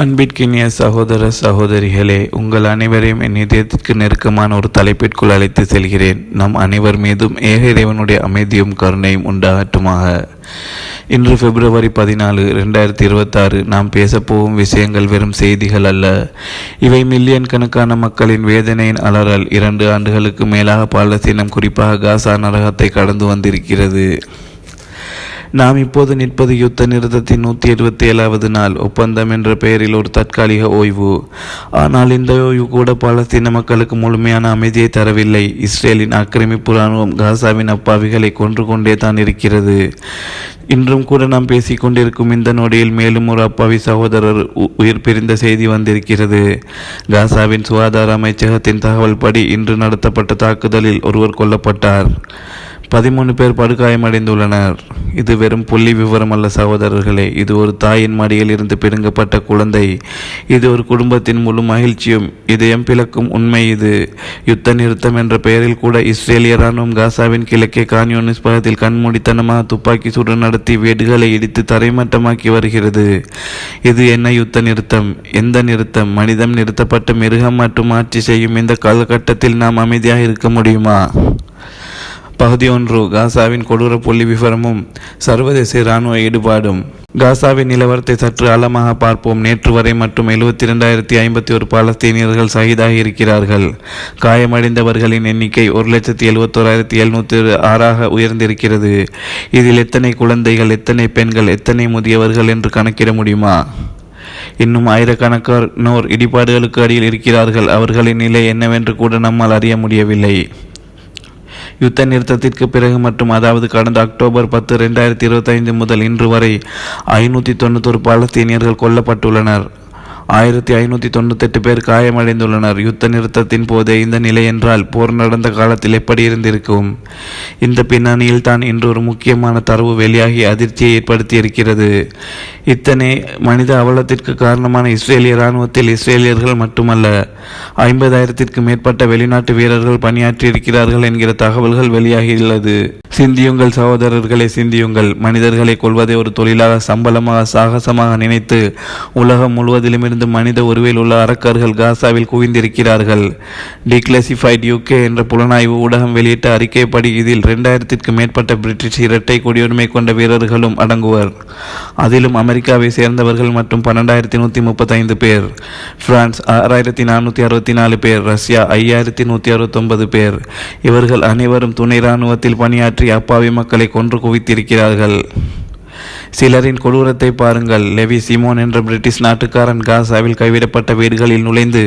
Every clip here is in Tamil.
அன்பிற்கினிய சகோதர சகோதரிகளே உங்கள் அனைவரையும் என் இதயத்திற்கு நெருக்கமான ஒரு தலைப்பிற்குள் அழைத்து செல்கிறேன். நம் அனைவர் மீதும் ஏக இறைவனுடைய அமைதியும் கருணையும் உண்டாகட்டுமாக. இன்று பிப்ரவரி பதினாலு ரெண்டாயிரத்தி இருபத்தாறு நாம் பேசப்போகும் விஷயங்கள் வெறும் செய்திகள் அல்ல. இவை மில்லியன் கணக்கான மக்களின் வேதனையின் அலறல். இரண்டு ஆண்டுகளுக்கு மேலாக பாலஸ்தீனம் குறிப்பாக காசா நரகத்தை கடந்து வந்திருக்கிறது. நாம் இப்போது நிற்பது யுத்த நிறுத்தத்தின் நூற்றி எழுபத்தி ஏழாவது நாள். ஒப்பந்தம் என்ற பெயரில் ஒரு தற்காலிக ஓய்வு. ஆனால் இந்த ஓய்வு கூட பாலஸ்தீன மக்களுக்கு முழுமையான அமைதியை தரவில்லை. இஸ்ரேலின் ஆக்கிரமிப்பு ராணுவம் காசாவின் அப்பாவிகளை கொன்று கொண்டே தான் இருக்கிறது. இன்றும் கூட நாம் பேசிக்கொண்டிருக்கும் இந்த நொடியில் மேலும் ஒரு அப்பாவி சகோதரர் உயிர் பிரிந்த செய்தி வந்திருக்கிறது. காசாவின் சுகாதார அமைச்சகத்தின் தகவல் படி இன்று நடத்தப்பட்ட தாக்குதலில் ஒருவர் கொல்லப்பட்டார். பதிமூணு பேர் படுகாயமடைந்துள்ளனர். இது வெறும் புள்ளி விவரம் அல்ல சகோதரர்களே. இது ஒரு தாயின் மடியில் இருந்து பிடுங்கப்பட்ட குழந்தை. இது ஒரு குடும்பத்தின் முழு மகிழ்ச்சியும் இதயம் பிளக்கும் உண்மை இது. யுத்த நிறுத்தம் என்ற பெயரில் கூட இஸ்ரேலிய ராணுவம் காசாவின் கிழக்கே கான்யூனிஸ் பகுதியில் கண்மூடித்தனமாக துப்பாக்கி சூடு நடத்தி வீடுகளை இடித்து தரைமட்டமாக்கி வருகிறது. இது என்ன யுத்த நிறுத்தம்? எந்த நிறுத்தம்? மனிதம் நிறுத்தப்பட்ட மிருகம் மற்றும் ஆட்சி செய்யும் இந்த காலகட்டத்தில் நாம் அமைதியாக இருக்க முடியுமா? பகுதி ஒன்று காசாவின் கொடூர புள்ளி விவரமும் சர்வதேச இராணுவ ஈடுபாடும். காசாவின் நிலவரத்தை சற்று ஆழமாக பார்ப்போம். நேற்று வரை மட்டும் எழுபத்தி இரண்டாயிரத்தி ஐம்பத்தி ஒரு பாலஸ்தீனியர்கள் சகிதாகி இருக்கிறார்கள். காயமடைந்தவர்களின் எண்ணிக்கை ஒரு லட்சத்தி எழுபத்தோராயிரத்தி எழுநூற்றி ஆறாக உயர்ந்திருக்கிறது. இதில் எத்தனை குழந்தைகள் எத்தனை பெண்கள் எத்தனை முதியவர்கள் என்று கணக்கிட முடியுமா? இன்னும் ஆயிரக்கணக்கானோர் இடிபாடுகளுக்கு அடியில் இருக்கிறார்கள். அவர்களின் நிலை என்னவென்று கூட நம்மால் அறிய முடியவில்லை. யுத்த நிறுத்தத்திற்கு பிறகு மற்றும் அதாவது கடந்த அக்டோபர் பத்து ரெண்டாயிரத்தி இருபத்தைந்து முதல் இன்று வரை ஐநூற்றி தொண்ணூத்தொரு பாலஸ்தீனியர்கள் கொல்லப்பட்டுள்ளனர். ஆயிரத்தி ஐநூற்றி தொண்ணூத்தெட்டு பேர் காயமடைந்துள்ளனர். யுத்த நிறுத்தத்தின் போதே இந்த நிலை என்றால் போர் நடந்த காலத்தில் எப்படி இருந்திருக்கும்? இந்த பின்னணியில் தான் இன்று ஒரு முக்கியமான தரவு வெளியாகி அதிர்ச்சியை ஏற்படுத்தியிருக்கிறது. இத்தனை மனித அவலத்திற்கு காரணமான இஸ்ரேலிய இராணுவத்தில் இஸ்ரேலியர்கள் மட்டுமல்ல ஐம்பதாயிரத்திற்கு மேற்பட்ட வெளிநாட்டு வீரர்கள் பணியாற்றியிருக்கிறார்கள் என்கிற தகவல்கள் வெளியாகியுள்ளது. சிந்தியுங்கள் சகோதரர்களை சிந்தியுங்கள். மனிதர்களை கொள்வதை ஒரு தொழிலாக சம்பளமாக சாகசமாக நினைத்து உலகம் முழுவதிலுமே இருந்து மனித உருவில் உள்ள அரக்கர்கள் காசாவில் குவிந்திருக்கிறார்கள். டிக்ளசிஃபைட் யூகே என்ற புலனாய்வு ஊடகம் வெளியிட்ட அறிக்கைப்படி இதில் இரண்டாயிரத்திற்கு மேற்பட்ட பிரிட்டிஷ் இரட்டை குடியுரிமை கொண்ட வீரர்களும் அடங்குவர். அதிலும் அமெரிக்காவை சேர்ந்தவர்கள் மற்றும் பன்னெண்டாயிரத்தி நூற்றி முப்பத்தைந்து பேர் பிரான்ஸ் ஆறாயிரத்தி நானூற்றி அறுபத்தி நாலு பேர் ரஷ்யா ஐயாயிரத்தி நூற்றி அறுபத்தொன்பது பேர். இவர்கள் அனைவரும் துணை இராணுவத்தில் பணியாற்றி அப்பாவி மக்களை கொன்று குவித்திருக்கிறார்கள். சிலரின் கொடூரத்தை பாருங்கள். லெவி சிமோன் என்ற பிரிட்டிஷ் நாட்டுக்காரன் காசாவில் கைவிடப்பட்ட வீடுகளில் நுழைந்து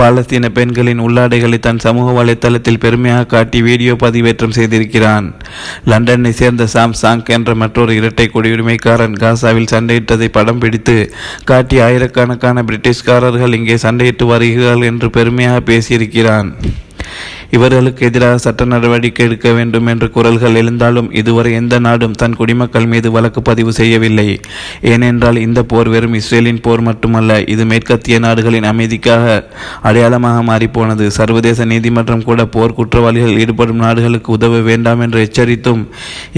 பாலஸ்தீன பெண்களின் உள்ளாடைகளை தன் சமூக வலைத்தளத்தில் பெருமையாக காட்டி வீடியோ பதிவேற்றம் செய்திருக்கிறான். லண்டனை சேர்ந்த சாம் சாங் என்ற மற்றொரு இரட்டை குடியுரிமைக்காரன் காசாவில் சண்டையிட்டதை படம் பிடித்து காட்டி ஆயிரக்கணக்கான பிரிட்டிஷ்காரர்கள் இங்கே சண்டையிட்டு வருகிறார்கள் என்று பெருமையாக பேசியிருக்கிறான். இவர்களுக்கு எதிராக சட்ட நடவடிக்கை எடுக்க வேண்டும் என்ற குரல்கள் எழுந்தாலும் இதுவரை எந்த நாடும் தன் குடிமக்கள் மீது வழக்கு பதிவு செய்யவில்லை. ஏனென்றால் இந்த போர் வெறும் இஸ்ரேலின் போர் மட்டுமல்ல இது மேற்கத்திய நாடுகளின் அமைதிக்காக அடையாளமாக மாறிப்போனது. சர்வதேச நீதிமன்றம் கூட போர் குற்றவாளிகள் ஈடுபடும் நாடுகளுக்கு உதவ வேண்டாம் என்று எச்சரித்தும்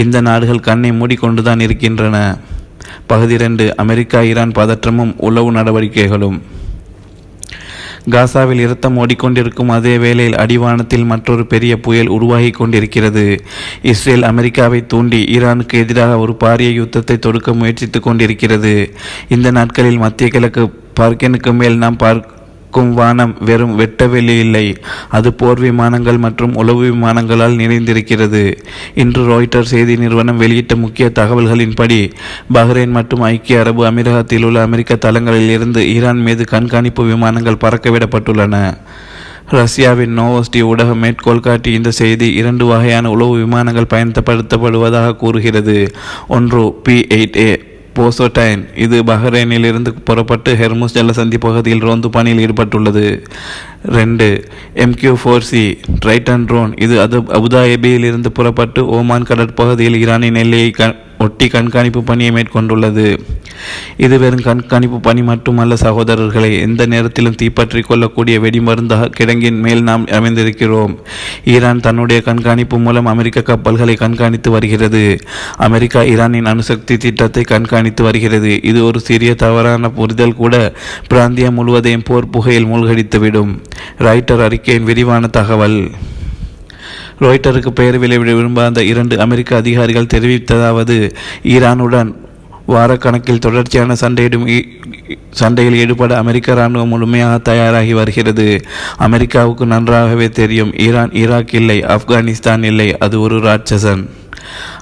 இந்த நாடுகள் கண்ணை மூடிக்கொண்டுதான் இருக்கின்றன. பகுதி இரண்டு அமெரிக்கா ஈரான் பதற்றமும் உளவு நடவடிக்கைகளும். காசாவில் இரத்தம் ஓடிக்கொண்டிருக்கும் அதே வேளையில் அடிவானத்தில் மற்றொரு பெரிய புயல் உருவாகி கொண்டிருக்கிறது. இஸ்ரேல் அமெரிக்காவை தூண்டி ஈரானுக்கு எதிராக ஒரு பாரிய யுத்தத்தை தொடுக்க முயற்சித்துக் கொண்டிருக்கிறது. இந்த நாட்களில் மத்திய கிழக்கு பார்க்கனுக்கு மேல் நாம் பார்க்க பறக்கும் வானம் வெறும் வெட்டவெளி இல்லை. அது போர் விமானங்கள் மற்றும் உளவு விமானங்களால் நிறைந்திருக்கிறது. இன்று ராய்டர் செய்தி நிறுவனம் வெளியிட்ட முக்கிய தகவல்களின்படி பஹ்ரைன் மற்றும் ஐக்கிய அரபு அமீரகத்தில் உள்ள அமெரிக்க தளங்களில் இருந்து ஈரான் மீது கண்காணிப்பு விமானங்கள் பறக்கவிடப்பட்டுள்ளன ரஷ்யாவின் நோவஸ்டி ஊடகம் மேற்கோள் காட்டி இந்த செய்தி இரண்டு வகையான உளவு விமானங்கள் பயன்படுத்தப்படுவதாக கூறுகிறது. ஒன்று பி எயிட் ஏ போசோடைன். இது பஹ்ரைனில் இருந்து புறப்பட்டு ஹெர்முஸ் ஜலசந்தி பகுதியில் ரோந்து பணியில் ஈடுபட்டுள்ளது. ரெண்டு MQ four C Triton drone இது அது அபுதாபியில் இருந்து புறப்பட்டு ஓமான் கடற்பகுதியில் ஈரானின் எல்லையை க ஒட்டி கண்காணிப்பு பணியை மேற்கொண்டுள்ளது. இது வெறும் கண்காணிப்பு பணி மட்டுமல்ல சகோதரர்களை. எந்த நேரத்திலும் தீப்பற்றி கொள்ளக்கூடிய வெடிமருந்தாக கிடங்கின் மேல் நாம் அமைந்திருக்கிறோம். ஈரான் தன்னுடைய கண்காணிப்பு மூலம் அமெரிக்க கப்பல்களை கண்காணித்து வருகிறது. அமெரிக்கா ஈரானின் அணுசக்தி திட்டத்தை கண்காணித்து வருகிறது. இது ஒரு சிறிய தவறான புரிதல் கூட பிராந்தியம் முழுவதையும் போர் புகையில் மூழ்கடித்துவிடும். ரைட்டர் அறிக்கையின் விரிவான தகவல். ரோய்டருக்கு பெயர் விளைவிட விரும்பாத இரண்டு அமெரிக்க அதிகாரிகள் தெரிவித்ததாவது ஈரானுடன் வாரக்கணக்கில் தொடர்ச்சியான சண்டையிடும் சண்டையில் ஈடுபட அமெரிக்க இராணுவம் முழுமையாக தயாராகி வருகிறது. அமெரிக்காவுக்கு நன்றாகவே தெரியும் ஈரான் ஈராக் இல்லை ஆப்கானிஸ்தான் இல்லை அது ஒரு ராட்சசன்.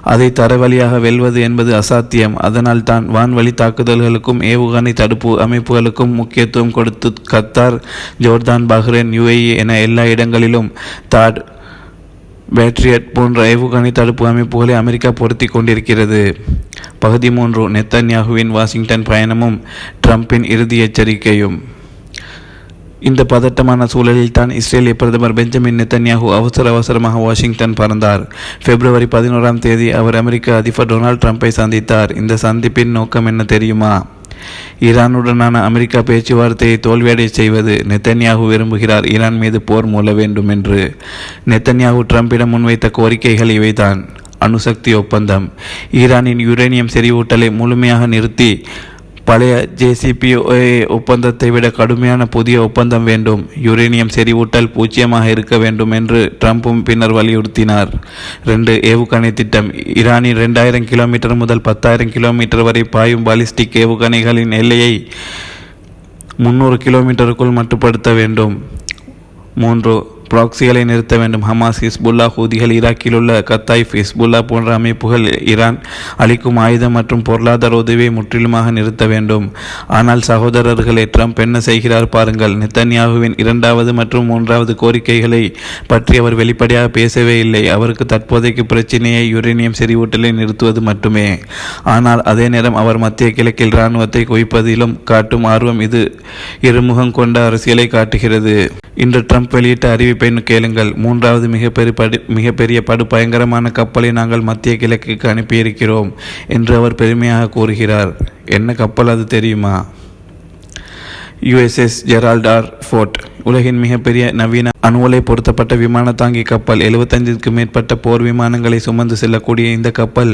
அதை தரவழியாக வெல்வது என்பது அசாத்தியம். அதனால் தான் வான்வழி தாக்குதல்களுக்கும் ஏவுகணை தடுப்பு அமைப்புகளுக்கும் முக்கியத்துவம் கொடுத்து கத்தார் ஜோர்தான் பஹ்ரைன் யுஏஇ என எல்லா இடங்களிலும் தாட் பேட்ரியட் போன்ற ஏவுகணை தடுப்பு அமைப்புகளை அமெரிக்கா பொருத்தி கொண்டிருக்கிறது. பகுதி மூன்று நெத்தன்யாகுவின் வாஷிங்டன் பயணமும் ட்ரம்பின் இறுதி எச்சரிக்கையும். இந்த பதட்டமான சூழலில் தான் இஸ்ரேலிய பிரதமர் பெஞ்சமின் நெத்தன்யாகு அவசர அவசரமாக வாஷிங்டன் பறந்தார். பிப்ரவரி பதினோராம் தேதி அவர் அமெரிக்க அதிபர் டொனால்ட் ட்ரம்ப்பை சந்தித்தார். இந்த சந்திப்பின் நோக்கம் என்ன தெரியுமா? ஈரானுடனான அமெரிக்கா பேச்சுவார்த்தையை தோல்வியடை செய்வது நெத்தன்யாகு விரும்புகிறார். ஈரான் மீது போர் மூல வேண்டும் என்று நெத்தன்யாகு ட்ரம்பிடம் முன்வைத்த கோரிக்கைகள் இவைதான். அணுசக்தி ஒப்பந்தம். ஈரானின் யுரேனியம் செறிவூட்டலை முழுமையாக நிறுத்தி பழைய ஜேசிபி ஒப்பந்தத்தை விட கடுமையான புதிய ஒப்பந்தம் வேண்டும். யுரேனியம் செறிவூட்டல் பூஜ்ஜியமாக இருக்க வேண்டும் என்று ட்ரம்ப்பும் பின்னர் வலியுறுத்தினார். ரெண்டு ஏவுகணை திட்டம். ஈரானின் ரெண்டாயிரம் கிலோமீட்டர் முதல் பத்தாயிரம் கிலோமீட்டர் வரை பாயும் பாலிஸ்டிக் ஏவுகணைகளின் எல்லையை முந்நூறு கிலோமீட்டருக்குள் மட்டுப்படுத்த வேண்டும். மூன்று ப்ராக்சிகளை நிறுத்த வேண்டும். ஹமாஸ் ஹிஸ்புல்லா ஹூதிகள் ஈராக்கில் உள்ள கத்தாய்ஃப் ஹிஸ்புல்லா போன்ற அமைப்புகள் ஈரான் அளிக்கும் ஆயுதம் மற்றும் பொருளாதார உதவியை முற்றிலுமாக நிறுத்த வேண்டும். ஆனால் சகோதரர்களே ட்ரம்ப் என்ன செய்கிறார் பாருங்கள். நித்தன்யாகுவின் இரண்டாவது மற்றும் மூன்றாவது கோரிக்கைகளை பற்றி அவர் வெளிப்படையாக பேசவே இல்லை. அவருக்கு தற்போதைக்கு பிரச்சனையை யுரேனியம் செறிவூட்டலை நிறுத்துவது மட்டுமே. ஆனால் அதே நேரம் அவர் மத்திய கிழக்கில் இராணுவத்தை குவிப்பதிலும் காட்டும் ஆர்வம் இது இருமுகம் கொண்ட அரசியலை காட்டுகிறது. இன்று ட்ரம்ப் வெளியிட்ட அறிவிப்பு பெண் கேளுங்கள். மூன்றாவது மிகப்பெரிய படு மிகப்பெரிய படு பயங்கரமான கப்பலை நாங்கள் மத்திய கிழக்குக்கு அனுப்பியிருக்கிறோம் என்று அவர் பெருமையாக கூறுகிறார். என்ன கப்பல் அது தெரியுமா? யுஎஸ்எஸ் ஜெரால்ட் ஆர் ஃபோர்ட் உலகின் மிகப்பெரிய நவீன அணுவலை பொருத்தப்பட்ட விமான தாங்கி கப்பல் 75க்கு மேற்பட்ட போர் விமானங்களை சுமந்து செல்லக்கூடிய இந்த கப்பல்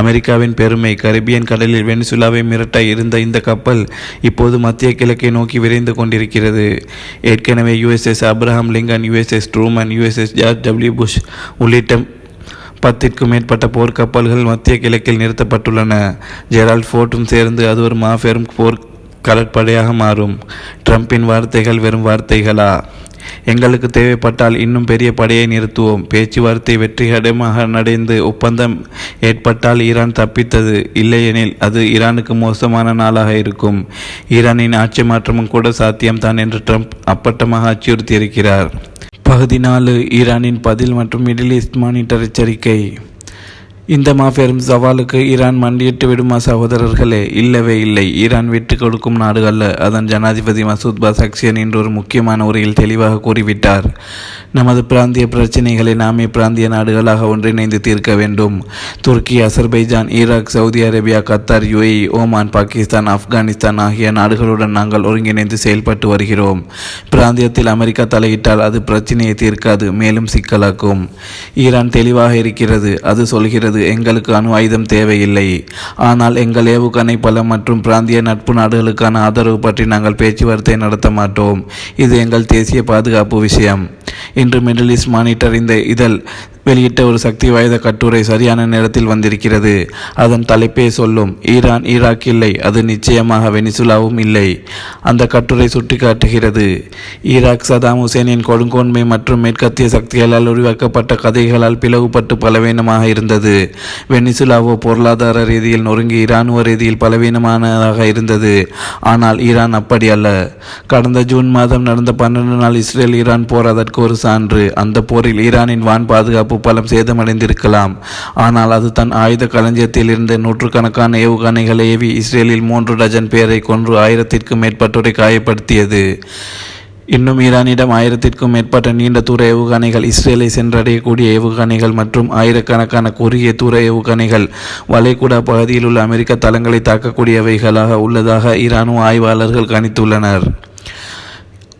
அமெரிக்காவின் பெருமை. கரிபியன் கடலில் வெனிசுலாவை மிரட்ட இருந்த இந்த கப்பல் இப்போது மத்திய கிழக்கை நோக்கி விரைந்து கொண்டிருக்கிறது. ஏற்கனவே USS Abraham Lincoln USS Truman USS George W Bush உள்ளிட்ட பத்திற்கும் மேற்பட்ட போர்க்கப்பல்கள் மத்திய கிழக்கில் நிறுத்தப்பட்டுள்ளன. ஜெரால்ட் ஃபோர்ட்டும் சேர்ந்து அது ஒரு மாபெரும் போர் கடற்படையாக மாறும். ட்ரம்பின் வார்த்தைகள் வெறும் வார்த்தைகளா? எங்களுக்கு தேவைப்பட்டால் இன்னும் பெரிய படையை நிறுத்துவோம். பேச்சுவார்த்தை வெற்றிகரமாக நடந்து ஒப்பந்தம் ஏற்பட்டால் ஈரான் தப்பித்தது. இல்லையெனில் அது ஈரானுக்கு மோசமான நாளாக இருக்கும். ஈரானின் ஆட்சி மாற்றமும் கூட சாத்தியம்தான் என்று ட்ரம்ப் அப்பட்டமாக அச்சுறுத்தியிருக்கிறார். பகுதி நாலு ஈரானின் பதில் மற்றும் மிடில் ஈஸ்ட் மானிட்டர் எச்சரிக்கை. இந்த மாபெரும் சவாலுக்கு ஈரான் மண்டியிட்டு விடுமா சகோதரர்களே இல்லவே இல்லை. ஈரான் விட்டு கொடுக்கும் நாடு அல்ல அதன் ஜனாதிபதி மசூத் பசாக்சியன் இன்று ஒரு முக்கியமான உரையில் தெளிவாக கூறிவிட்டார். நமது பிராந்திய பிரச்சினைகளை நாமே பிராந்திய நாடுகளாக ஒன்றிணைந்து தீர்க்க வேண்டும். Turkey Azerbaijan Iraq Saudi Arabia Qatar UAE Oman Pakistan Afghanistan ஆகிய நாடுகளுடன் நாங்கள் ஒருங்கிணைந்து செயல்பட்டு வருகிறோம். பிராந்தியத்தில் அமெரிக்கா தலையிட்டால் அது பிரச்சினையை தீர்க்காது மேலும் சிக்கலாக்கும். ஈரான் தெளிவாக இருக்கிறது அது சொல்கிறது எங்களுக்கு அணு ஆயுதம் தேவையில்லை. ஆனால் எங்கள் ஏவுகணை பலம் மற்றும் பிராந்திய நட்பு நாடுகளுக்கான ஆதரவு பற்றி நாங்கள் பேச்சுவார்த்தை நடத்த மாட்டோம். இது எங்கள் தேசிய பாதுகாப்பு விஷயம். இன்று மிடில் ஈஸ்ட் மானிட்டர் இந்த இதழ் வெளியிட்ட ஒரு சக்தி வாய்ந்த கட்டுரை சரியான நேரத்தில் வந்திருக்கிறது. அதன் தலைப்பே சொல்லும் ஈரான் ஈராக் இல்லை அது நிச்சயமாக வெனிசுலாவும் இல்லை. அந்த கட்டுரை சுட்டிக்காட்டுகிறது. ஈராக் சதாம் ஹுசேனின் கொடுங்கோன்மை மற்றும் மேற்கத்திய சக்திகளால் உருவாக்கப்பட்ட கதைகளால் பிளவுபட்டு பலவீனமாக இருந்தது. வெனிசுலாவோ பொருளாதார ரீதியில் நொறுங்கி இராணுவ ரீதியில் பலவீனமானதாக இருந்தது. ஆனால் ஈரான் அப்படி அல்ல. கடந்த ஜூன் மாதம் நடந்த பன்னெண்டு நாள் இஸ்ரேல் ஈரான் போர் அதற்கு ஒரு சான்று. அந்த போரில் ஈரானின் வான் பாதுகாப்பு பலம் சேதமடைந்திருக்கலாம். ஆனால் அது தன் ஆயுத களஞ்சியத்தில் இருந்த நூற்றுக்கணக்கான ஏவுகணைகளை ஏவி இஸ்ரேலில் மூன்று டஜன் பேரை கொன்று ஆயிரத்திற்கும் மேற்பட்டோரை காயப்படுத்தியது. இன்னும் ஈரானிடம் ஆயிரத்திற்கும் மேற்பட்ட நீண்ட தூர ஏவுகணைகள் இஸ்ரேலை சென்றடையக்கூடிய ஏவுகணைகள் மற்றும் ஆயிரக்கணக்கான குறுகிய தூர ஏவுகணைகள் வளைகுடா பகுதியில் உள்ள அமெரிக்க தளங்களை தாக்கக்கூடியவைகளாக உள்ளதாக ஈரானும் ஆய்வாளர்கள் கணித்துள்ளனர்.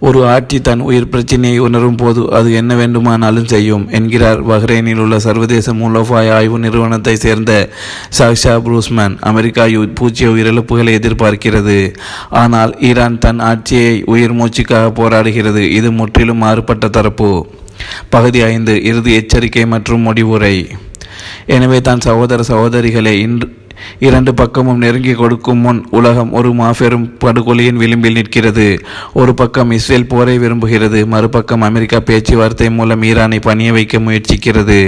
ஒரு ஆட்சி தன் உயிர் பிரச்சினையை உணரும் போது அது என்ன வேண்டுமானாலும் செய்யும் என்கிறார் பஹ்ரைனில் உள்ள சர்வதேச மூலோபாய ஆய்வு நிறுவனத்தை சேர்ந்த சாக்ஷா புரூஸ்மேன். அமெரிக்கா யு- பூஜ்ய உயிரிழப்புகளை எதிர்பார்க்கிறது. ஆனால் ஈரான் தன் ஆட்சியை உயிர் மூச்சுக்காக போராடுகிறது. இது முற்றிலும் மாறுபட்ட தரப்பு. பகுதி ஐந்து இறுதி எச்சரிக்கை மற்றும் முடிவுரை. எனவே தான் சகோதர சகோதரிகளே இன்று இரண்டு பக்கமும் நெருங்கி கொடுக்கும் முன் உலகம் ஒரு மாபெரும் படுகொலையின் விளிம்பில் நிற்கிறது. ஒரு பக்கம் இஸ்ரேல் போரை விரும்புகிறது மறுபக்கம் அமெரிக்கா பேச்சுவார்த்தை மூலம் ஈரானை பணிய வைக்க முயற்சிக்கிறது.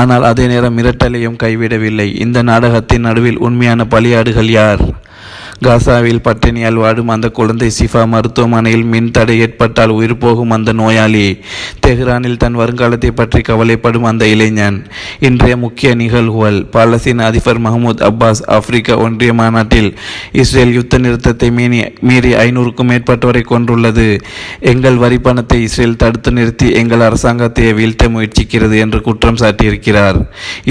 ஆனால் அதே நேரம் மிரட்டலையும் கைவிடவில்லை. இந்த நாடகத்தின் நடுவில் உண்மையான பலியாடுகள் யார்? காசாவில் பட்டினியால் வாடும் அந்த குழந்தை சிஃபா மருத்துவமனையில் மின் தடை ஏற்பட்டால் உயிர் போகும் அந்த நோயாளி. தெஹ்ரானில் தன் வருங்காலத்தை பற்றி கவலைப்படும் அந்த இளைஞன். இன்றைய முக்கிய நிகழ்வுகள். பாலஸ்தீன் அதிபர் மஹமூத் அப்பாஸ் ஆப்பிரிக்க ஒன்றிய மாநாட்டில் இஸ்ரேல் யுத்த நிறுத்தத்தை மீறி மீறி ஐநூறுக்கும் மேற்பட்டவரை கொண்டுள்ளது எங்கள் வரி பணத்தை இஸ்ரேல் தடுத்து நிறுத்தி எங்கள் அரசாங்கத்தை வீழ்த்த முயற்சிக்கிறது என்று குற்றம் சாட்டியிருக்கிறார்.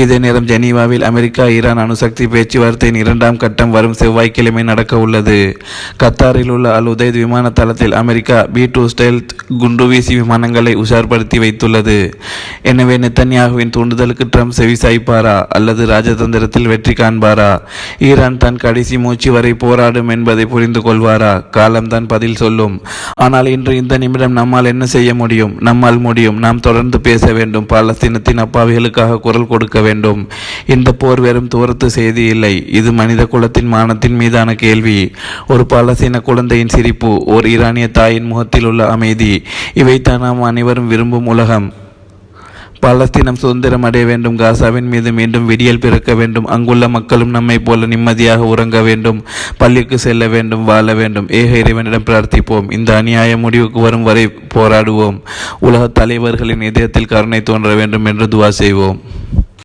இதே நேரம் ஜெனீவாவில் அமெரிக்கா ஈரான் அணுசக்தி பேச்சுவார்த்தையின் இரண்டாம் கட்டம் வரும் செவ்வாய்க்கிழமை நடக்க உள்ளது. கத்தாரில் உள்ள அல் உதைத் விமான தளத்தில் அமெரிக்கா பி டூ ஸ்டெல்த் குண்டுவீசி விமானங்களை உஷார்படுத்தி வைத்துள்ளது. எனவே நெத்தன்யாகுவின் தூண்டுதலுக்கு ட்ரம்ப் செவிசாய்ப்பாரா அல்லது ராஜதந்திரத்தில் வெற்றி காண்பாரா? ஈரான் தன் கடைசி மூச்சு வரை போராடும் என்பதை புரிந்து கொள்வாரா? காலம்தான் பதில் சொல்லும். ஆனால் இன்று இந்த நிமிடம் நம்மால் என்ன செய்ய முடியும்? நம்மால் முடியும். நாம் தொடர்ந்து பேச வேண்டும். பாலஸ்தீனத்தின் அப்பாவிகளுக்காக குரல் கொடுக்க வேண்டும். இந்த போர் வெறும் தூரத்து செய்தி இல்லை. இது மனித குலத்தின் மானத்தின் மீதான கேள்வி. ஒரு பாலசீன குழந்தையின் சிரிப்பு ஓர் ஈரானிய தாயின் முகத்தில் உள்ள அமைதி. இவைத்தான் நாம் அனைவரும் விரும்பும் உலகம். பாலஸ்தீனம் சுதந்திரம் அடைய வேண்டும் காசாவின் மீது மீண்டும் விடியல் பிறக்க வேண்டும் அங்குள்ள மக்களும் நம்மை போல நிம்மதியாக உறங்க வேண்டும் பள்ளிக்கு செல்ல வேண்டும் வாழ வேண்டும். ஏக இறைவனிடம் பிரார்த்திப்போம். இந்த அநியாய முடிவுக்கு வரும் வரை போராடுவோம். உலக தலைவர்களின் இதயத்தில் கருணை தோன்ற வேண்டும் என்று துவா செய்வோம்.